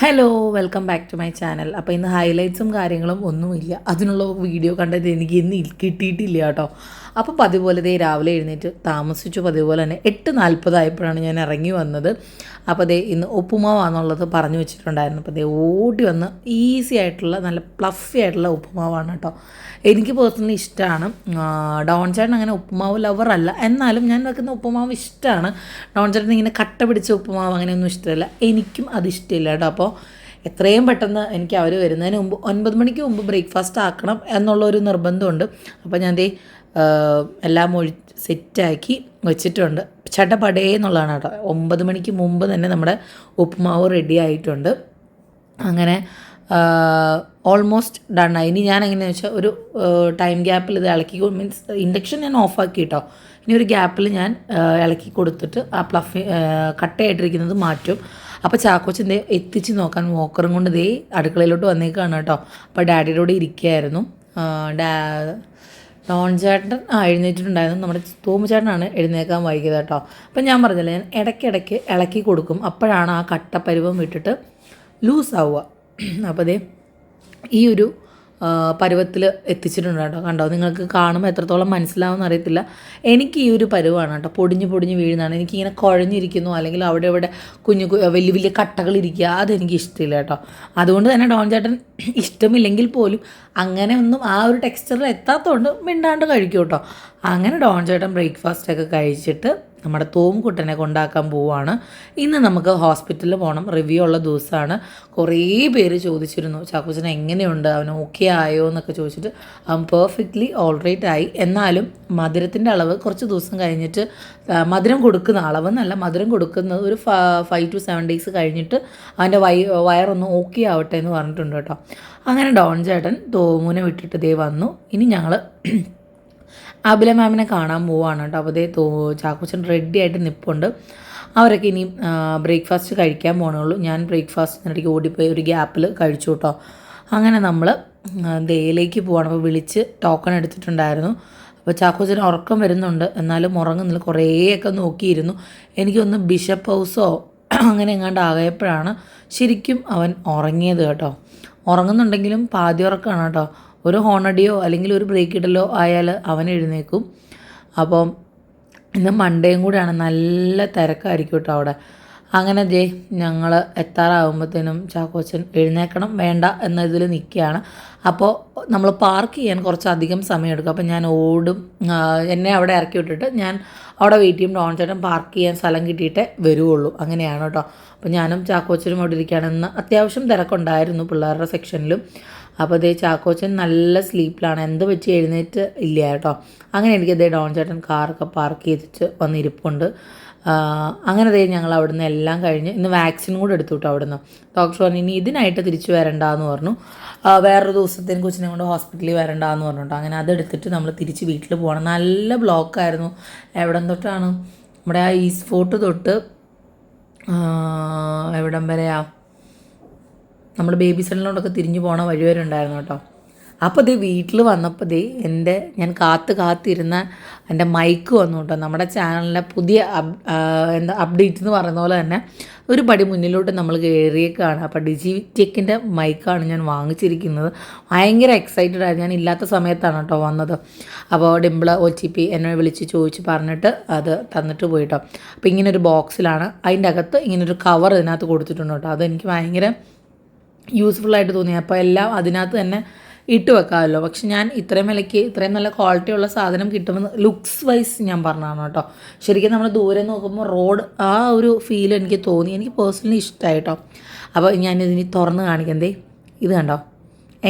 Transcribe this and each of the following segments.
Hello welcome back to my channel അപ്പോൾ ഇന്ന് ഹൈലൈറ്റ്സും കാര്യങ്ങളും ഒന്നുമില്ല. അതിനുള്ള വീഡിയോ കണ്ടത് എനിക്ക് ഇന്ന് കിട്ടിയിട്ടില്ല കേട്ടോ. അപ്പോൾ പതിപോലെ ദേ രാവിലെ എഴുന്നേറ്റ് താമസിച്ചു പതിപോലെ തന്നെ എട്ട് നാൽപ്പതായപ്പോഴാണ് ഞാൻ ഇറങ്ങി വന്നത്. അപ്പോൾ ദേ ഇന്ന് ഉപ്പുമാവാന്നുള്ളത് പറഞ്ഞു വെച്ചിട്ടുണ്ടായിരുന്നു. അപ്പോൾ ദേ ഓടി വന്ന് ഈസി ആയിട്ടുള്ള നല്ല പ്ലഫി ആയിട്ടുള്ള ഉപ്പുമാവാണ് കേട്ടോ. എനിക്ക് പേഴ്സണലി ഇഷ്ടമാണ് ഡോൺ ചേട്ടൻ അങ്ങനെ ഉപ്പുമാവ് ലവർ അല്ല. എന്നാലും ഞാൻ വെക്കുന്ന ഉപ്പുമാവ് ഇഷ്ടമാണ് ഡോൺ ചേട്ടൻ ഇങ്ങനെ കട്ട പിടിച്ച ഉപ്പുമാവ് അങ്ങനെയൊന്നും ഇഷ്ടമല്ല. എനിക്കും അത് ഇഷ്ടമില്ല കേട്ടോ. അപ്പോൾ എത്രയും പെട്ടെന്ന് എനിക്ക് അവർ വരുന്നതിന് മുമ്പ് ഒൻപത് മണിക്ക് മുമ്പ് ബ്രേക്ക്ഫാസ്റ്റ് ആക്കണം എന്നുള്ളൊരു നിർബന്ധമുണ്ട്. അപ്പോൾ ഞാൻ ദേ എല്ലാം ഒഴി സെറ്റാക്കി വെച്ചിട്ടുണ്ട്. ചട്ടപ്പടേ എന്നുള്ളതാണ് കേട്ടോ. ഒമ്പത് മണിക്ക് മുമ്പ് തന്നെ നമ്മുടെ ഉപ്പുമാവ് റെഡി ആയിട്ടുണ്ട്. അങ്ങനെ ഓൾമോസ്റ്റ് ഡൺ ഇനി ഞാൻ എങ്ങനെയാണെന്ന് വെച്ചാൽ ഒരു ടൈം ഗ്യാപ്പിൽ ഇത് ഇളക്കി മീൻസ് ഇൻഡക്ഷൻ ഞാൻ ഓഫാക്കി കേട്ടോ. ഇനി ഒരു ഗ്യാപ്പിൽ ഞാൻ ഇളക്കി കൊടുത്തിട്ട് ആ പ്ലഫ് കട്ടയായിട്ടിരിക്കുന്നത് മാറ്റും. അപ്പോൾ ചാക്കോച്ചൻ ദേ എത്തിച്ച് നോക്കാൻ വോക്കറും കൊണ്ട് ദേ അടുക്കളയിലോട്ട് വന്നേക്കാണ് കേട്ടോ. അപ്പോൾ ഡാഡിയുടെ കൂടെ ഇരിക്കുകയായിരുന്നു ഡാ ഡോൺ ചേട്ടൻ ആ എഴുന്നേറ്റിട്ടുണ്ടായിരുന്നു. നമ്മുടെ തോമുചേട്ടനാണ് എഴുന്നേക്കാൻ വൈകിയത് കേട്ടോ. അപ്പം ഞാൻ പറഞ്ഞില്ല ഞാൻ ഇടയ്ക്കിടയ്ക്ക് ഇളക്കി കൊടുക്കും. അപ്പോഴാണ് ആ കട്ടപ്പരുവം വിട്ടിട്ട് ലൂസ് ആവുക അപ്പോൾ അതേ ഈ ഒരു പരുവത്തിൽ എത്തിച്ചിട്ടുണ്ട് കേട്ടോ. കണ്ടോ? നിങ്ങൾക്ക് കാണുമ്പോൾ എത്രത്തോളം മനസ്സിലാവും അറിയത്തില്ല. എനിക്ക് ഈ ഒരു പരുവാണ് കേട്ടോ. പൊടിഞ്ഞ് പൊടിഞ്ഞ് വീഴുന്നതാണ്. എനിക്കിങ്ങനെ കുഴഞ്ഞിരിക്കുന്നു. അല്ലെങ്കിൽ അവിടെ ഇവിടെ കുഞ്ഞു വലിയ വലിയ വലിയ കട്ടകളിരിക്കുക അതെനിക്ക് ഇഷ്ടമില്ല കേട്ടോ. അതുകൊണ്ട് തന്നെ ഡോൺ ചേട്ടൻ ഇഷ്ടമില്ലെങ്കിൽ പോലും അങ്ങനെ ഒന്നും ആ ഒരു ടെക്സ്ചറിൽ എത്താത്തതുകൊണ്ട് മിണ്ടാണ്ട് കഴിക്കും കേട്ടോ. അങ്ങനെ ഡോൺ ചേട്ടൻ ബ്രേക്ക്ഫാസ്റ്റ് ഒക്കെ കഴിച്ചിട്ട് നമ്മുടെ തോംകുട്ടനെ കൊണ്ടാക്കാൻ പോവുകയാണ് ഇന്ന് നമുക്ക് ഹോസ്പിറ്റലിൽ പോകണം റിവ്യൂ ഉള്ള ദിവസമാണ്. കുറേ പേര് ചോദിച്ചിരുന്നു ചാക്കോച്ചൻ എങ്ങനെയുണ്ട്? അവൻ ഓക്കെ ആയോ? എന്നൊക്കെ ചോദിച്ചിട്ട് അവൻ പെർഫെക്റ്റ്ലി ഓൾറൈറ്റ് ആയി. എന്നാലും മധുരത്തിന്റെ അളവ് കുറച്ച് ദിവസം കഴിഞ്ഞിട്ട് മധുരം കൊടുക്കുന്ന അളവ് അളവെന്നല്ല മധുരം കൊടുക്കുന്നത് ഒരു ഫൈവ് ടു സെവൻ ഡേയ്സ് കഴിഞ്ഞിട്ട് അവന്റെ വയ വയറൊന്ന് ഓക്കെ ആവട്ടെ എന്ന് പറഞ്ഞിട്ടുണ്ട് കേട്ടോ. അങ്ങനെ ഡോൺ ചേട്ടൻ തോമൂനെ വിട്ടിട്ട് ദേ വന്നു. ഇനി ഞങ്ങൾ അബില മാമിനെ കാണാൻ പോവാണ് കേട്ടോ. അപ്പോൾ അതേ ചാക്കുച്ചൻ റെഡി ആയിട്ട് നിൽപ്പുണ്ട് അവരൊക്കെ ഇനി ബ്രേക്ക്ഫാസ്റ്റ് കഴിക്കാൻ പോകണുള്ളൂ ഞാൻ ബ്രേക്ക്ഫാസ്റ്റ് ബ്രേക്ക്ഫാസ്റ്റിനിടയ്ക്ക് ഓടിപ്പോയി ഒരു ഗ്യാപ്പിൽ കഴിച്ചു കേട്ടോ. അങ്ങനെ നമ്മൾ ദേയിലേക്ക് പോവാണ്. അപ്പോൾ വിളിച്ച് ടോക്കൺ എടുത്തിട്ടുണ്ടായിരുന്നു. അപ്പോൾ ചാക്കോച്ചന് ഉറക്കം വരുന്നുണ്ട്. എന്നാലും ഉറങ്ങുന്നില്ല. കുറേയൊക്കെ നോക്കിയിരുന്നു. എനിക്കൊന്ന് ബിഷപ്പ് ഹൗസോ അങ്ങനെ എങ്ങാണ്ട് ആകയപ്പോഴാണ് ശരിക്കും അവൻ ഉറങ്ങിയത് കേട്ടോ. ഉറങ്ങുന്നുണ്ടെങ്കിലും പാതി ഉറക്കമാണ് കേട്ടോ. ഒരു ഹോണടിയോ അല്ലെങ്കിൽ ഒരു ബ്രേക്ക് ഇടലോ ആയാൽ അവൻ എഴുന്നേക്കും അപ്പം ഇന്ന് മണ്ടേയും കൂടെയാണ് നല്ല തിരക്കായിരിക്കും കേട്ടോ അവിടെ. അങ്ങനെ ജേ ഞങ്ങൾ എത്താറാകുമ്പോഴത്തേനും ചാക്കോച്ചൻ എഴുന്നേക്കണം വേണ്ട എന്ന ഇതിൽ നിൽക്കുകയാണ്. അപ്പോൾ നമ്മൾ പാർക്ക് ചെയ്യാൻ കുറച്ചധികം സമയം എടുക്കും അപ്പോൾ ഞാൻ ഓടും. എന്നെ അവിടെ ഇറക്കി വിട്ടിട്ട് ഞാൻ അവിടെ വെയിറ്റ് ചെയ്യും ഡോൺ ചേട്ടൻ പാർക്ക് ചെയ്യാൻ സ്ഥലം കിട്ടിയിട്ടേ വരുവുള്ളൂ. അങ്ങനെയാണ് കേട്ടോ അപ്പോൾ ഞാനും ചാക്കോച്ചനും അവിടെ ഇരിക്കുകയാണ്. ഇന്ന് അത്യാവശ്യം തിരക്കുണ്ടായിരുന്നു പിള്ളേരുടെ സെക്ഷനിലും അപ്പോൾ ദേ ചാക്കോച്ചൻ നല്ല സ്ലീപ്പിലാണ് എന്ത് പറ്റി? എഴുന്നേറ്റ് ഇല്ല കേട്ടോ. അങ്ങനെ എനിക്ക് ദേ ഡോൺ ചേട്ടൻ കാറൊക്കെ പാർക്ക് ചെയ്തിട്ട് വന്നിരിപ്പുണ്ട്. അങ്ങനെ ദേ ഞങ്ങൾ അവിടുന്ന് എല്ലാം കഴിഞ്ഞ് ഇന്ന് വാക്സിൻ കൂടെ എടുത്തു കേട്ടോ അവിടുന്ന്. ഡോക്ടർ പറഞ്ഞു ഇനി ഇതിനായിട്ട് തിരിച്ചു വരണ്ടാന്ന് പറഞ്ഞു. വേറൊരു ദിവസത്തേന് കൊച്ചിനെ കൊണ്ട് ഹോസ്പിറ്റലിൽ വരണ്ടാന്ന് പറഞ്ഞിട്ടോ അങ്ങനെ അതെടുത്തിട്ട് നമ്മൾ തിരിച്ച് വീട്ടിൽ പോകണം. നല്ല ബ്ലോക്കായിരുന്നു എവിടം തൊട്ടാണ്? നമ്മുടെ ആ ഈസ്റ്റ് ഫോർട്ട് തൊട്ട് എവിടം വരെയാ? നമ്മൾ ബേബി സെല്ലിനോടൊക്കെ തിരിഞ്ഞു പോണ വഴി വരെ ഉണ്ടായിരുന്നു കേട്ടോ. അപ്പോൾ ദേ വീട്ടിൽ വന്നപ്പോൾ ദേ എന്റെ ഞാൻ കാത്ത് കാത്തിരുന്ന എന്റെ മൈക്ക് വന്നു കേട്ടോ. നമ്മുടെ ചാനലിലെ പുതിയ എന്താ അപ്ഡേറ്റ് എന്ന് പറയുന്ന പോലെ തന്നെ ഒരു പടി മുന്നിലോട്ട് നമ്മൾ കയറിയേക്കാണ് അപ്പോൾ ഡിജി ടെക്കിന്റെ മൈക്കാണ് ഞാൻ വാങ്ങിച്ചിരിക്കുന്നത്. ഭയങ്കര എക്സൈറ്റഡ് ആയിരുന്നു. ഞാൻ ഇല്ലാത്ത സമയത്താണ് കേട്ടോ വന്നത്. അപ്പോൾ ഡിംപിൾ ഒ ടി പി എന്നെ വിളിച്ച് ചോദിച്ച് പറഞ്ഞിട്ട് അത് തന്നിട്ട് പോയിട്ടോ അപ്പോൾ ഇങ്ങനെ ഒരു ബോക്സിലാണ് അതിന്റെ അകത്ത് ഇങ്ങനൊരു കവർ ഇതിനകത്ത് കൊടുത്തിട്ടുണ്ട് കേട്ടോ. അതെനിക്ക് ഭയങ്കര യൂസ്ഫുള്ളായിട്ട് തോന്നി. അപ്പോൾ എല്ലാം അതിനകത്ത് തന്നെ ഇട്ട് വെക്കാമല്ലോ. പക്ഷെ ഞാൻ ഇത്രയും വിലയ്ക്ക് ഇത്രയും നല്ല ക്വാളിറ്റി ഉള്ള സാധനം കിട്ടുമെന്ന് ലുക്സ് വൈസ് ഞാൻ പറഞ്ഞതാണ് കേട്ടോ. ശരിക്കും നമ്മൾ ദൂരെ നോക്കുമ്പോൾ റോഡ് ആ ഒരു ഫീൽ എനിക്ക് തോന്നി. എനിക്ക് പേഴ്സണലി ഇഷ്ടമായി കേട്ടോ. അപ്പോൾ ഞാനിതിനി തുറന്ന് കാണിക്കണ്ടേ ഇത് കണ്ടോ?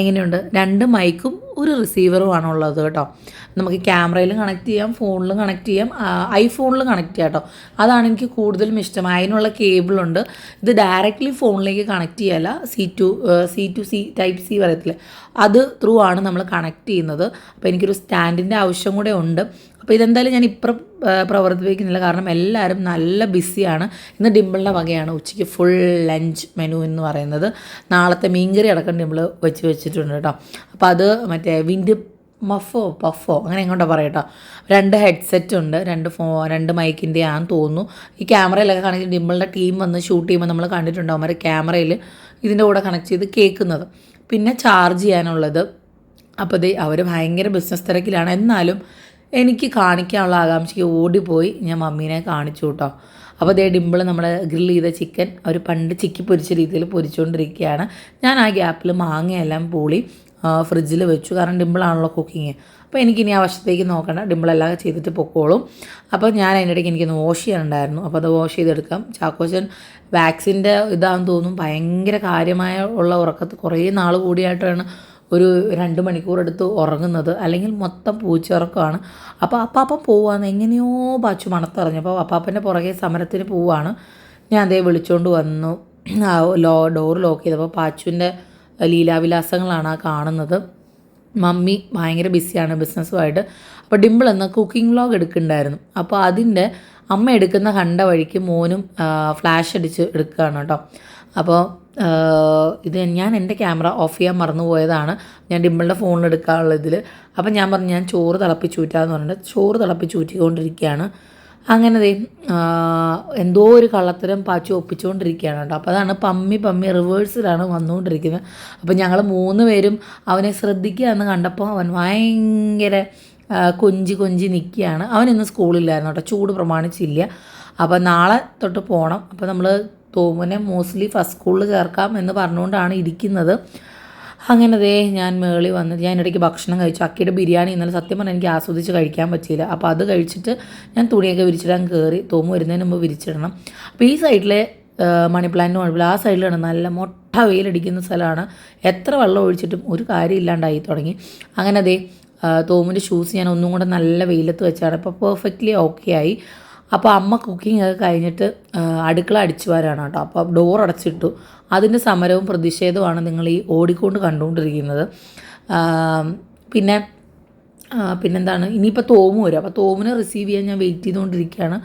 എങ്ങനെയുണ്ട്? രണ്ട് മൈക്കും ഒരു റിസീവറുമാണ് ഉള്ളത് കേട്ടോ. നമുക്ക് ക്യാമറയിലും കണക്ട് ചെയ്യാം ഫോണിലും കണക്ട് ചെയ്യാം ഐഫോണിലും കണക്ട് ചെയ്യാം കേട്ടോ. അതാണ് എനിക്ക് കൂടുതലും ഇഷ്ടം. അതിനുള്ള കേബിളുണ്ട് ഇത് ഡയറക്റ്റ്ലി ഫോണിലേക്ക് connect ചെയ്യാല്ല. C to C to C type C പറയത്തില്ല? അത് ത്രൂ ആണ് നമ്മൾ കണക്ട് ചെയ്യുന്നത്. അപ്പോൾ എനിക്കൊരു സ്റ്റാൻഡിന്റെ ആവശ്യം കൂടെ ഉണ്ട്. അപ്പോൾ ഇതെന്തായാലും ഞാൻ ഇപ്പം പ്രവർത്തിപ്പിക്കുന്നില്ല. കാരണം എല്ലാവരും നല്ല ബിസിയാണ്. ഇന്ന് ഡിമ്പിളിന്റെ വകയാണ് ഉച്ചയ്ക്ക് ഫുൾ ലഞ്ച് മെനു എന്ന് പറയുന്നത്. നാളത്തെ മീൻകറി അടക്കം ഡിമ്പിൾ വെച്ച് വെച്ചിട്ടുണ്ട് കേട്ടോ. അപ്പോൾ അത് മറ്റേ വിൻഡ് മഫോ പഫോ അങ്ങനെ എങ്ങോട്ടാ പറയട്ടോ. രണ്ട് ഹെഡ്സെറ്റ് ഉണ്ട് രണ്ട് ഫോ രണ്ട് മൈക്കിന്റെ ആണെന്ന് തോന്നുന്നു. ഈ ക്യാമറയിലൊക്കെ കണക്ട് ഡിമ്പിളിന്റെ ടീം വന്ന് ഷൂട്ട് ചെയ്യുമ്പോൾ നമ്മൾ കണ്ടിട്ടുണ്ടാവും അവർ ക്യാമറയിൽ ഇതിന്റെ കൂടെ കണക്ട് ചെയ്ത് കേൾക്കുന്നത്. പിന്നെ ചാർജ് ചെയ്യാനുള്ളത്. അപ്പോൾ ദേ അവർ ഭയങ്കര ബിസിനസ് തിരക്കിലാണ്. എന്നാലും എനിക്ക് കാണിക്കാനുള്ള ആകാംക്ഷയ്ക്ക് ഓടിപ്പോയി ഞാൻ മമ്മീനെ കാണിച്ചു കേട്ടോ അപ്പോൾ അതേ ഡിമ്പിൾ നമ്മൾ ഗ്രിൽ ചെയ്ത ചിക്കൻ അവർ പണ്ട് ചിക്കി പൊരിച്ച രീതിയിൽ പൊരിച്ചുകൊണ്ടിരിക്കുകയാണ് ഞാൻ ആ ഗ്യാപ്പിൽ മാങ്ങയെല്ലാം പൂളി ഫ്രിഡ്ജിൽ വെച്ചു. കാരണം ഡിമ്പിളാണല്ലോ കുക്കിങ് അപ്പോൾ എനിക്കിനി ആ വശത്തേക്ക് നോക്കണ്ട. ഡിമ്പിളെല്ലാം ചെയ്തിട്ട് പൊക്കോളും. അപ്പോൾ ഞാൻ അതിന്റെ ഇടയ്ക്ക് എനിക്കൊന്ന് വാഷ് ചെയ്യാനുണ്ടായിരുന്നു. അപ്പോൾ അത് വാഷ് ചെയ്തെടുക്കാം. ചാക്കോച്ചൻ വാക്സിന്റെ ഇതാണെന്ന് തോന്നും ഭയങ്കര കാര്യമായ ഉള്ള ഉറക്കത്ത് കുറേ നാൾ കൂടിയായിട്ടാണ് ഒരു രണ്ട് മണിക്കൂർ എടുത്ത് ഉറങ്ങുന്നത് അല്ലെങ്കിൽ മൊത്തം പൂച്ചിറക്കമാണ് അപ്പോൾ അപ്പാപ്പൻ പോവാന്ന് എങ്ങനെയോ പാച്ചു മണത്തറിഞ്ഞപ്പോൾ അപ്പാപ്പന്റെ പുറകെ സമരത്തിന് പോവാണ്. ഞാൻ അതേ വിളിച്ചുകൊണ്ട് വന്നു. ലോ ഡോർ ലോക്ക് ചെയ്തപ്പോൾ പാച്ചുവിന്റെ ലീലാവിലാസങ്ങളാണ് ആ കാണുന്നത്. മമ്മി ഭയങ്കര ബിസിയാണ് ബിസിനസ്സുമായിട്ട്. അപ്പോൾ ഡിമ്പിൾ എന്ന കുക്കിംഗ് വ്ളോഗ് എടുക്കുന്നുണ്ടായിരുന്നു. അപ്പോൾ അതിന്റെ അമ്മ എടുക്കുന്ന കണ്ട വഴിക്ക് മോനും ഫ്ലാഷ് അടിച്ച് എടുക്കുകയാണ് കേട്ടോ. അപ്പോൾ ഇത് ഞാൻ എന്റെ ക്യാമറ ഓഫ് ചെയ്യാൻ മറന്നുപോയതാണ് ഞാൻ ഡിമ്പിളിന്റെ ഫോണിൽ എടുക്കാനുള്ള ഇതിൽ. അപ്പം ഞാൻ പറഞ്ഞു ഞാൻ ചോറ് തിളപ്പിച്ചൂറ്റാന്ന് പറഞ്ഞിട്ട് ചോറ് തിളപ്പിച്ചൂറ്റിക്കൊണ്ടിരിക്കുകയാണ്. അങ്ങനെ എന്തോ ഒരു കള്ളത്തരം പാച്ചു ഒപ്പിച്ചുകൊണ്ടിരിക്കുകയാണ് കേട്ടോ. അപ്പോൾ അതാണ് പമ്മി പമ്മി റിവേഴ്സിലാണ് വന്നുകൊണ്ടിരിക്കുന്നത്. അപ്പോൾ ഞങ്ങൾ മൂന്ന് പേരും അവനെ ശ്രദ്ധിക്കുക എന്ന് കണ്ടപ്പോൾ അവൻ ഭയങ്കര കൊഞ്ചി കൊഞ്ചി നിൽക്കുകയാണ്. അവൻ ഇന്ന് സ്കൂളില്ലായിരുന്നു കേട്ടോ. ചൂട് പ്രമാണിച്ചില്ല. അപ്പോൾ നാളെ തൊട്ട് പോകണം. അപ്പോൾ നമ്മൾ തോമുനെ മോസ്റ്റ്ലി ഫസ്റ്റ് സ്കൂളിൽ ചേർക്കാം എന്ന് പറഞ്ഞുകൊണ്ടാണ് ഇരിക്കുന്നത്. അങ്ങനെ ദേ ഞാൻ മേളി വന്ന് ഞാൻ ഇടയ്ക്ക് ഭക്ഷണം കഴിച്ചു. അക്കിയുടെ ബിരിയാണി ഇന്നലെ സത്യം പറഞ്ഞാൽ എനിക്ക് ആസ്വദിച്ച് കഴിക്കാൻ പറ്റിയില്ല. അപ്പോൾ അത് കഴിച്ചിട്ട് ഞാൻ തുണിയൊക്കെ വിരിച്ചിടാൻ കയറി തോമു വരുന്നതിന് മുമ്പ് വിരിച്ചിടണം. അപ്പോൾ ഈ സൈഡിലെ മണി പ്ലാന്റിന് ആ സൈഡിലാണ് നല്ല മൊട്ട വെയിലടിക്കുന്ന സ്ഥലമാണ്. എത്ര വെള്ളം ഒഴിച്ചിട്ടും ഒരു കാര്യം ഇല്ലാണ്ടായി തുടങ്ങി. അങ്ങനെ അതേ തോമിന്റെ ഷൂസ് ഞാൻ ഒന്നും കൂടെ നല്ല വെയിലത്ത് വെച്ചാണ്. അപ്പോൾ പെർഫെക്റ്റ്ലി ഓക്കെ ആയി. അപ്പോൾ അമ്മ കുക്കിംഗ് ഒക്കെ കഴിഞ്ഞിട്ട് അടുക്കള അടിച്ചു വരാണ് കേട്ടോ. അപ്പോൾ ഡോർ അടച്ചിട്ടു. അതിന്റെ സമരവും പ്രതിഷേധവുമാണ് നിങ്ങൾ ഈ ഓടിക്കൊണ്ട് കണ്ടുകൊണ്ടിരിക്കുന്നത്. പിന്നെ പിന്നെന്താണ്? ഇനിയിപ്പോൾ തോമു വരും. അപ്പോൾ തോമിനെ റിസീവ് ചെയ്യാൻ ഞാൻ വെയിറ്റ് ചെയ്തുകൊണ്ടിരിക്കുകയാണ്.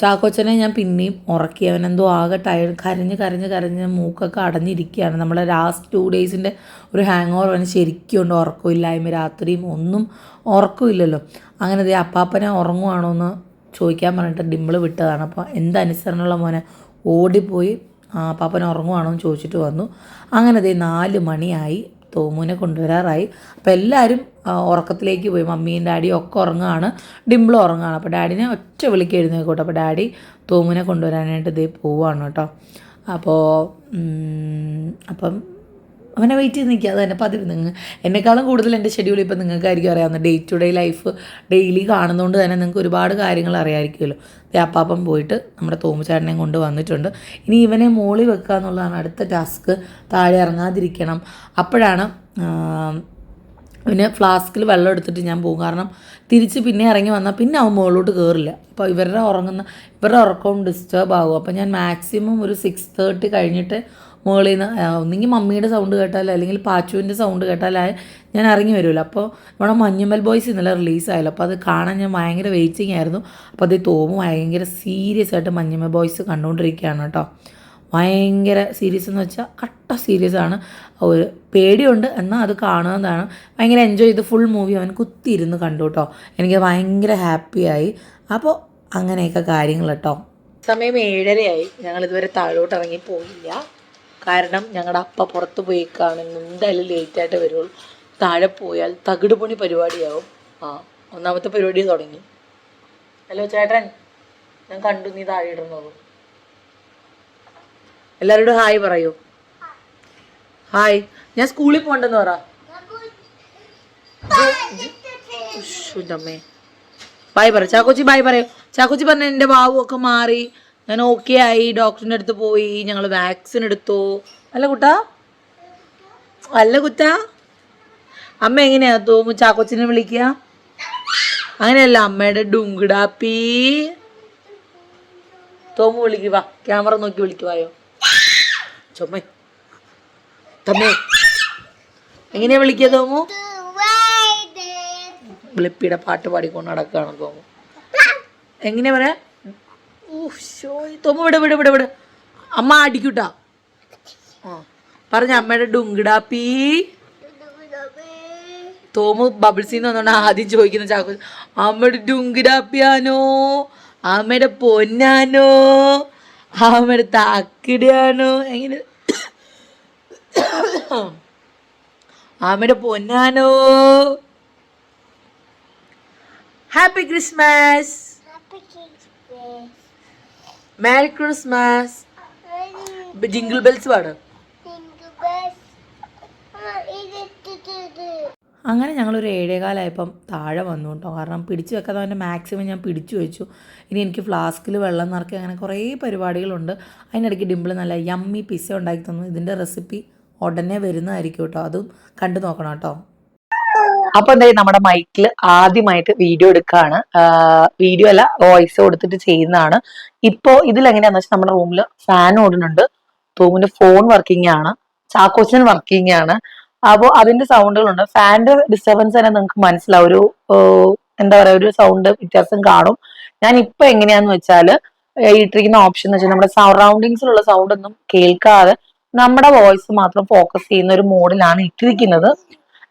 ചാക്കോച്ചനെ ഞാൻ പിന്നെയും ഉറക്കി. അവനെന്തോ ആകെ ടയർ കരഞ്ഞ് കരഞ്ഞ് കരഞ്ഞ് മൂക്കൊക്കെ അടഞ്ഞിരിക്കുകയാണ്. നമ്മളെ ലാസ്റ്റ് ടു ഡേയ്സിന്റെ ഒരു ഹാങ് ഓവർ അവന് ശരിക്കും ഉണ്ട്. ഉറക്കമില്ലായ്മ രാത്രിയും ഒന്നും ഉറക്കമില്ലല്ലോ അങ്ങനെ ദേ അപ്പാപ്പനെ ഉറങ്ങുവാണോ എന്ന് ചോദിക്കാൻ പറഞ്ഞിട്ട് ഡിമ്പിൾ വിട്ടതാണ്. അപ്പോൾ എന്തനുസരണമുള്ള മോനെ? ഓടിപ്പോയി പാപ്പൻ ഉറങ്ങുവാണോ എന്ന് ചോദിച്ചിട്ട് വന്നു. അങ്ങനെ അതേ നാല് മണിയായി തോമുവിനെ കൊണ്ടുവരാറായി. അപ്പോൾ എല്ലാവരും ഉറക്കത്തിലേക്ക് പോയി. മമ്മിയും ഡാഡിയും ഒക്കെ ഉറങ്ങുകയാണ് ഡിമ്പിൾ ഉറങ്ങുകയാണ് അപ്പോൾ ഡാഡിനെ ഒറ്റ വിളിക്ക് എഴുന്നേക്കോട്ടെ അപ്പോൾ ഡാഡി തോമുവിനെ കൊണ്ടുവരാനായിട്ട് ഇതേ പോവുകയാണ് കേട്ടോ. അപ്പോൾ അപ്പം അവനെ വെയിറ്റ് ചെയ്ത് നിൽക്കുക അത് തന്നെ പതിവ്. നിങ്ങൾ എന്നെക്കാളും കൂടുതൽ എന്റെ ഷെഡ്യൂൾ ഇപ്പോൾ നിങ്ങൾക്കായിരിക്കും അറിയാവുന്നത്. Day to day life daily കാണുന്നതുകൊണ്ട് തന്നെ നിങ്ങൾക്ക് ഒരുപാട് കാര്യങ്ങൾ അറിയാമായിരിക്കുമല്ലോ അപ്പാപ്പം പോയിട്ട് നമ്മുടെ തോമുചാട്ടനെ കൊണ്ട് വന്നിട്ടുണ്ട്. ഇനി ഇവനെ മോളി വെക്കുക എന്നുള്ളതാണ് അടുത്ത ടാസ്ക് താഴെ ഇറങ്ങാതിരിക്കണം. അപ്പോഴാണ് പിന്നെ ഫ്ലാസ്കിൽ വെള്ളം എടുത്തിട്ട് ഞാൻ പോകും. കാരണം തിരിച്ച് പിന്നെ ഇറങ്ങി വന്നാൽ പിന്നെ അവൻ മുകളിലോട്ട് കയറില്ല അപ്പോൾ ഇവരുടെ ഉറങ്ങുന്ന ഇവരുടെ ഉറക്കവും ഡിസ്റ്റർബ് ആകും അപ്പോൾ ഞാൻ മാക്സിമം ഒരു സിക്സ് തേർട്ടി കഴിഞ്ഞിട്ട് മുകളിൽ നിന്ന് ഒന്നെങ്കിൽ മമ്മിയുടെ സൗണ്ട് കേട്ടാലോ അല്ലെങ്കിൽ പാച്ചുവിന്റെ സൗണ്ട് കേട്ടാലേ ഞാൻ ഇറങ്ങി വരുമല്ലോ അപ്പോൾ നമ്മുടെ മഞ്ഞുമൽ ബോയ്സ് ഇന്നലെ റിലീസായല്ലോ അപ്പോൾ അത് കാണാൻ ഞാൻ ഭയങ്കര വെയിറ്റിംഗ് ആയിരുന്നു. അപ്പോൾ അത് തോമു ഭയങ്കര സീരിയസ് ആയിട്ട് മഞ്ഞുമൽ ബോയ്സ് കണ്ടുകൊണ്ടിരിക്കുകയാണ് കേട്ടോ. ഭയങ്കര സീരിയസ് എന്ന് വെച്ചാൽ കട്ട സീരിയസ് ആണ്. ഒരു പേടിയുണ്ട്. എന്നാൽ അത് കാണുന്നതാണ്. ഭയങ്കര എൻജോയ് ചെയ്ത് ഫുൾ മൂവി അവൻ കുത്തിയിരുന്ന് കണ്ടു കേട്ടോ. എനിക്ക് ഭയങ്കര ഹാപ്പിയായി അപ്പോൾ അങ്ങനെയൊക്കെ കാര്യങ്ങൾ കേട്ടോ. സമയം ഏഴരയായി. ഞങ്ങൾ ഇതുവരെ താഴോട്ട് ഇറങ്ങി പോയില്ല കാരണം ഞങ്ങളുടെ അപ്പ പുറത്ത് പോയി കാണുന്നു എന്തായാലും ലേറ്റായിട്ട് വരുള്ളൂ താഴെ പോയാൽ തകിട് പണി പരിപാടിയാവും ആ ഒന്നാമത്തെ പരിപാടി തുടങ്ങി ഹലോ ചേട്ടൻ ഞാൻ കണ്ടു നീ താഴെ ഇടുന്നത് എല്ലാവരോടും ഹായ് പറയൂ ഹായ് ഞാൻ സ്കൂളിൽ പോകണ്ടെന്ന് പറ ബായ് പറ ചാക്കോച്ചി ബായ് പറയൂ ചാക്കോച്ചി പറഞ്ഞ എന്റെ ഒക്കെ മാറി ഞാൻ ഓക്കെ ആയി ഡോക്ടറിന്റെ അടുത്ത് പോയി ഞങ്ങൾ വാക്സിൻ എടുത്തു. അല്ല കുട്ടാ? അല്ല കുറ്റ അമ്മ എങ്ങനെയാ? തോമു ചാക്കോച്ചിനെ വിളിക്കുക അങ്ങനെയല്ല അമ്മയുടെ ഡുങ്കിടാപ്പി. തോമു വിളിക്കുക ക്യാമറ നോക്കി വിളിക്കുവായോ ചുമ. തമ്മേ. എങ്ങനെയാ വിളിക്കുക തോമു? വിളിപ്പിയുടെ പാട്ട് പാടിക്കൊണ്ട് നടക്കുകയാണ് തോമു. എങ്ങനെയാ പറയാ? ഈ വിട വിട വിട വിട. അമ്മ അടിക്കൂട്ടാ. ആ പറഞ്ഞ അമ്മയുടെ ഡുങ്കിടാപ്പി തോമു ബബിൾസിന്ന് വന്നോണ്ട് ആദ്യം ചോദിക്കുന്ന ചാക്കു അമ്മയുടെ ഡുങ്കിടാപ്പിയാനോ പിയാനോ അമ്മയുടെ പൊന്നാനോ അമ്മയുടെ താക്കിടിയാനോ എങ്ങനെ? അമ്മയുടെ പൊന്നാനോ happy Christmas. Merry Christmas jingle bells പാട്. അങ്ങനെ ഞങ്ങളൊരു ഏഴേകാലായപ്പം താഴെ വന്നു കേട്ടോ. കാരണം പിടിച്ചു വെക്കാതെ അവന്റെ മാക്സിമം ഞാൻ പിടിച്ചു വെച്ചു. ഇനി എനിക്ക് ഫ്ലാസ്കിൽ വെള്ളം നിറക്കി അങ്ങനെ കുറേ പരിപാടികളുണ്ട്. അതിനിടയ്ക്ക് ഡിമ്പിൾ നല്ല യമ്മി പിസ്സ ഉണ്ടാക്കി തന്നു. ഇതിന്റെ റെസിപ്പി ഉടനെ വരുന്നതായിരിക്കും കേട്ടോ. അതും കണ്ടു നോക്കണം കേട്ടോ. അപ്പൊ എന്തായാലും നമ്മുടെ മൈക്കിൽ ആദ്യമായിട്ട് വീഡിയോ എടുക്കുകയാണ് വീഡിയോ അല്ല വോയിസ് കൊടുത്തിട്ട് ചെയ്യുന്നതാണ്. ഇപ്പോ ഇതിൽ എങ്ങനെയാന്ന് വെച്ചാൽ നമ്മുടെ റൂമിൽ ഫാൻ ഓടുന്നുണ്ട്. റൂമിന്റെ ഫോൺ വർക്കിംഗ് ആണ്. ചാക്കോച്ചൻ വർക്കിംഗ് ആണ്. അപ്പോൾ അതിന്റെ സൗണ്ടുകളുണ്ട് ഫാനിന്റെ ഡിസ്റ്റർബൻസ് തന്നെ നിങ്ങൾക്ക് മനസ്സിലാവും. ഒരു എന്താ പറയാ ഒരു സൗണ്ട് വ്യത്യാസം കാണും. ഞാൻ ഇപ്പൊ എങ്ങനെയാന്ന് വെച്ചാൽ ഏഹ്, ഇട്ടിരിക്കുന്ന ഓപ്ഷൻ എന്ന് വെച്ചാൽ നമ്മുടെ സറൗണ്ടിങ്സിലുള്ള സൗണ്ട് ഒന്നും കേൾക്കാതെ നമ്മുടെ വോയിസ് മാത്രം ഫോക്കസ് ചെയ്യുന്ന ഒരു മോഡിലാണ് ഇട്ടിരിക്കുന്നത്.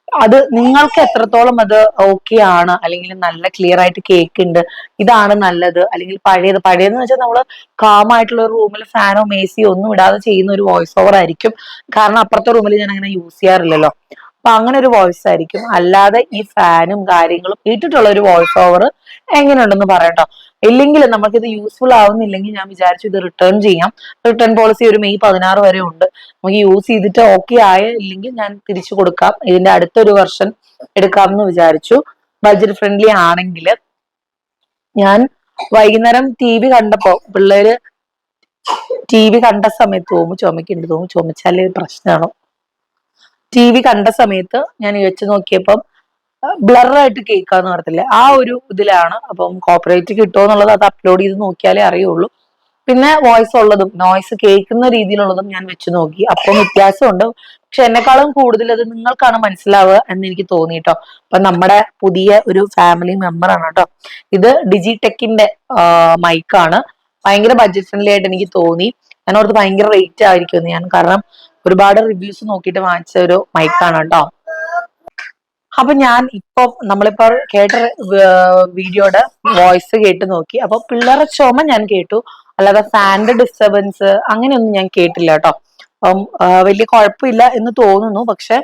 അത് നിങ്ങൾക്ക് എത്രത്തോളം അത് ഓക്കെ ആണ് അല്ലെങ്കിൽ നല്ല ക്ലിയർ ആയിട്ട് കേൾക്കുന്നുണ്ട് ഇതാണ് നല്ലത് അല്ലെങ്കിൽ പഴയത്. പഴയതെന്ന് വെച്ചാൽ നമ്മൾ കാം ആയിട്ടുള്ള ഒരു റൂമിൽ ഫാനോ മേസിയോ ഒന്നും ഇടാതെ ചെയ്യുന്ന ഒരു വോയിസ് ഓവർ ആയിരിക്കും. കാരണം അപ്പുറത്തെ റൂമിൽ ഞാൻ അങ്ങനെ യൂസ് ചെയ്യാറില്ലല്ലോ. അപ്പൊ അങ്ങനെ ഒരു വോയിസ് ആയിരിക്കും. അല്ലാതെ ഈ ഫാനും കാര്യങ്ങളും ഇട്ടിട്ടുള്ള ഒരു വോയിസ് ഓവർ എങ്ങനെയുണ്ടെന്ന് പറയട്ടോ ഇല്ലെങ്കിൽ നമുക്കിത് യൂസ്ഫുൾ ആവുന്നില്ലെങ്കിൽ ഞാൻ വിചാരിച്ചു ഇത് റിട്ടേൺ ചെയ്യാം. റിട്ടേൺ പോളിസി ഒരു മെയ് പതിനാറ് വരെ ഉണ്ട്. നമുക്ക് യൂസ് ചെയ്തിട്ട് ഓക്കെ ആയ ഇല്ലെങ്കിൽ ഞാൻ തിരിച്ചു കൊടുക്കാം. ഇതിന്റെ അടുത്തൊരു വെർഷൻ എടുക്കാം എന്ന് വിചാരിച്ചു. ബഡ്ജറ്റ് ഫ്രണ്ട്ലി ആണെങ്കിൽ ഞാൻ വൈകുന്നേരം ടി വി കണ്ടപ്പോ പിള്ളേര് ടി വി കണ്ട സമയത്ത് തോമു ചുമക്കുന്നുണ്ട്. തോമു ചുമച്ചാലേ പ്രശ്നമാണോ ടി വി കണ്ട സമയത്ത് ഞാൻ വെച്ച് നോക്കിയപ്പം ബ്ലറായിട്ട് കേൾക്കാന്ന് പറഞ്ഞില്ലേ ആ ഒരു ഇതിലാണ് അപ്പം കോപ്പറേറ്റ് കിട്ടുമോ എന്നുള്ളത് അത് അപ്ലോഡ് ചെയ്ത് നോക്കിയാലേ അറിയുള്ളൂ. പിന്നെ വോയിസ് ഉള്ളതും നോയിസ് കേൾക്കുന്ന രീതിയിലുള്ളതും ഞാൻ വെച്ച് നോക്കി. അപ്പം വ്യത്യാസമുണ്ട്. പക്ഷെ എന്നെക്കാളും കൂടുതൽ അത് നിങ്ങൾക്കാണ് മനസ്സിലാവുക എന്ന് എനിക്ക് തോന്നി കേട്ടോ അപ്പൊ നമ്മുടെ പുതിയ ഒരു ഫാമിലി മെമ്പർ ആണ് കേട്ടോ. ഇത് ഡിജിടെക്കിന്റെ മൈക്കാണ് ഭയങ്കര ബഡ്ജറ്റ് ഫ്രണ്ട്ലി ആയിട്ട് എനിക്ക് തോന്നി. ഞാൻ ഓർത്ത് ഭയങ്കര റേറ്റ് ആയിരിക്കും ഞാൻ. കാരണം ഒരുപാട് റിവ്യൂസ് നോക്കിയിട്ട് വാങ്ങിച്ച ഒരു മൈക്കാണ് കേട്ടോ. അപ്പൊ ഞാൻ ഇപ്പൊ നമ്മളിപ്പോ കേട്ട വീഡിയോയുടെ വോയിസ് കേട്ട് നോക്കി. അപ്പൊ പിള്ളേരെ ചുമ ഞാൻ കേട്ടു. അല്ലാതെ ഫാനിന്റെ ഡിസ്റ്റർബൻസ് അങ്ങനെയൊന്നും ഞാൻ കേട്ടില്ല കേട്ടോ. അപ്പം വലിയ കുഴപ്പമില്ല എന്ന് തോന്നുന്നു. പക്ഷെ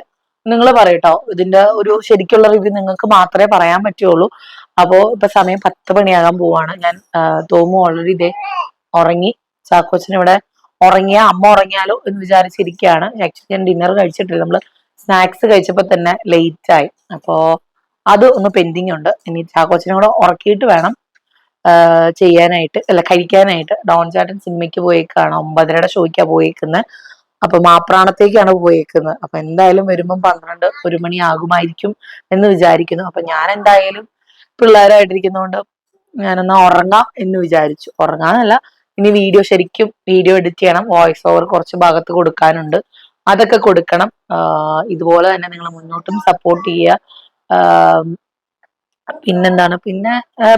നിങ്ങൾ പറയട്ടോ ഇതിന്റെ ഒരു ശരിക്കുള്ള റിവ്യൂ നിങ്ങൾക്ക് മാത്രമേ പറയാൻ പറ്റുള്ളൂ. അപ്പോ ഇപ്പൊ സമയം പത്ത് മണിയാകാൻ പോവാണ്. ഞാൻ തോമു ഓൾറെഡി ഇതേ ഉറങ്ങി. ചാക്കോച്ചൻ ഇവിടെ ഉറങ്ങിയ അമ്മ ഉറങ്ങിയാലോ എന്ന് വിചാരിച്ചിരിക്കുകയാണ്. ആക്ച്വലി ഞാൻ ഡിന്നർ കഴിച്ചിട്ടില്ല. നമ്മൾ സ്നാക്സ് കഴിച്ചപ്പോ തന്നെ ലേറ്റ് ആയി. അപ്പോ അത് ഒന്ന് പെൻഡിങ് ഉണ്ട്. ഇനി ചാക്കോച്ചനെ കൂടെ ഉറക്കിയിട്ട് വേണം ചെയ്യാനായിട്ട് അല്ല കഴിക്കാനായിട്ട്. ഡോൺ ചാട്ടൻ സിനിമയ്ക്ക് പോയേക്കാണ്. ഒമ്പതരയുടെ ഷോയ്ക്കാണ് പോയേക്കുന്നത് അപ്പൊ മാപ്രാണത്തേക്കാണ് പോയേക്കുന്നത് അപ്പൊ എന്തായാലും വരുമ്പം പന്ത്രണ്ട് ഒരു മണി ആകുമായിരിക്കും എന്ന് വിചാരിക്കുന്നു. അപ്പൊ ഞാൻ എന്തായാലും പിള്ളേരായിട്ടിരിക്കുന്നതുകൊണ്ട് ഞാനൊന്ന് ഉറങ്ങാം എന്ന് വിചാരിച്ചു. ഉറങ്ങാന്നല്ല ഇനി വീഡിയോ ശരിക്കും വീഡിയോ എഡിറ്റ് ചെയ്യണം. വോയിസ് ഓവർ കുറച്ച് ഭാഗത്ത് കൊടുക്കാനുണ്ട്. അതൊക്കെ കൊടുക്കണം. ഇതുപോലെ തന്നെ നിങ്ങൾ മുന്നോട്ടും സപ്പോർട്ട് ചെയ്യുക. പിന്നെന്താണ്? പിന്നെ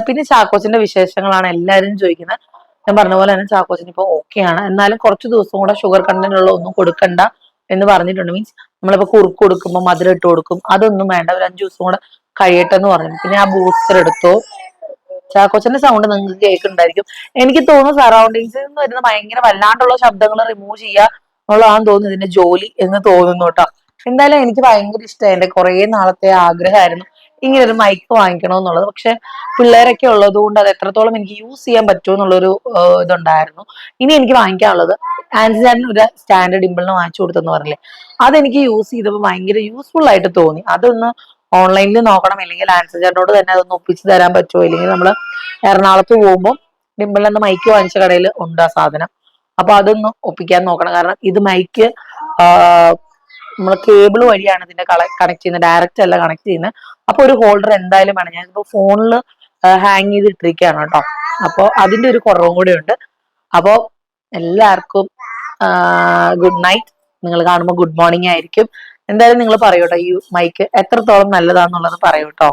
പിന്നെ ചാക്കോച്ചിന്റെ വിശേഷങ്ങളാണ് എല്ലാവരും ചോദിക്കുന്നത്. ഞാൻ പറഞ്ഞ പോലെ തന്നെ ചാക്കോച്ചിന് ഇപ്പൊ ഓക്കെ ആണ്. എന്നാലും കുറച്ച് ദിവസം കൂടെ ഷുഗർ കണ്ടന്റ് ഉള്ള ഒന്നും കൊടുക്കണ്ട എന്ന് പറഞ്ഞിട്ടുണ്ട്. മീൻസ് നമ്മളിപ്പോ കുറുക്ക് കൊടുക്കുമ്പോൾ മധുരം ഇട്ട് കൊടുക്കും. അതൊന്നും വേണ്ട. ഒരു അഞ്ചു ദിവസം കൂടെ കഴിയട്ടെ എന്ന് പറഞ്ഞു. പിന്നെ ആ ബൂസ്റ്റർ എടുത്തു? ചാക്കോച്ചന്റെ സൗണ്ട് നിങ്ങൾക്ക് കേൾക്കുന്നുണ്ടായിരിക്കും. എനിക്ക് തോന്നുന്നു സറൗണ്ടിങ്സിൽ നിന്ന് വരുന്ന ഭയങ്കര വല്ലാണ്ടുള്ള ശബ്ദങ്ങൾ റിമൂവ് ചെയ്യുക എന്നുള്ളതാണ് തോന്നുന്നു ഇതിന്റെ ജോലി എന്ന് തോന്നുന്നു കേട്ടോ. എന്തായാലും എനിക്ക് ഭയങ്കര ഇഷ്ടമായി എന്റെ കുറെ നാളത്തെ ആഗ്രഹമായിരുന്നു ഇങ്ങനെ ഒരു മൈക്ക് വാങ്ങിക്കണം എന്നുള്ളത് പക്ഷെ പിള്ളേരൊക്കെ ഉള്ളത് കൊണ്ട് അത് എത്രത്തോളം എനിക്ക് യൂസ് ചെയ്യാൻ പറ്റുമോ എന്നുള്ളൊരു ഇതുണ്ടായിരുന്നു. ഇനി എനിക്ക് വാങ്ങിക്കാനുള്ളത് ആൻസിജാൻ ഒരു സ്റ്റാൻഡേർഡ് ഡിമ്പിളിന് വാങ്ങിച്ചു കൊടുത്തെന്ന് പറഞ്ഞില്ലേ? അതെനിക്ക് യൂസ് ചെയ്തപ്പോൾ ഭയങ്കര യൂസ്ഫുൾ ആയിട്ട് തോന്നി. അതൊന്ന് ഓൺലൈനിൽ നോക്കണം. ഇല്ലെങ്കിൽ ആൻസർ ചേട്ടനോട് തന്നെ അതൊന്ന് ഒപ്പിച്ച് തരാൻ പറ്റുമോ? ഇല്ലെങ്കിൽ നമ്മൾ എറണാകുളത്ത് പോകുമ്പോൾ എന്ന മൈക്ക് വാങ്ങിച്ച കടയിൽ ഉണ്ട് ആ സാധനം. അപ്പൊ അതൊന്ന് ഒപ്പിക്കാൻ നോക്കണം. കാരണം ഇത് മൈക്ക് നമ്മൾ കേബിൾ വഴിയാണ് ഇതിന്റെ കണക്ട് ചെയ്യുന്നത്. ഡയറക്റ്റ് അല്ല കണക്ട് ചെയ്യുന്നത്. അപ്പൊ ഒരു ഹോൾഡർ എന്തായാലും വേണം. ഞാനിപ്പോ ഫോണിൽ ഹാങ് ചെയ്തിട്ടിരിക്കുകയാണ് കേട്ടോ. അപ്പൊ അതിന്റെ ഒരു കുറവും കൂടെ ഉണ്ട്. അപ്പോ എല്ലാവർക്കും ഗുഡ് നൈറ്റ് നിങ്ങൾ കാണുമ്പോൾ ഗുഡ് മോർണിംഗ് ആയിരിക്കും. എന്തായാലും നിങ്ങൾ പറയൂട്ടോ ഈ മൈക്ക് എത്രത്തോളം നല്ലതാന്നുള്ളത് പറയൂട്ടോ.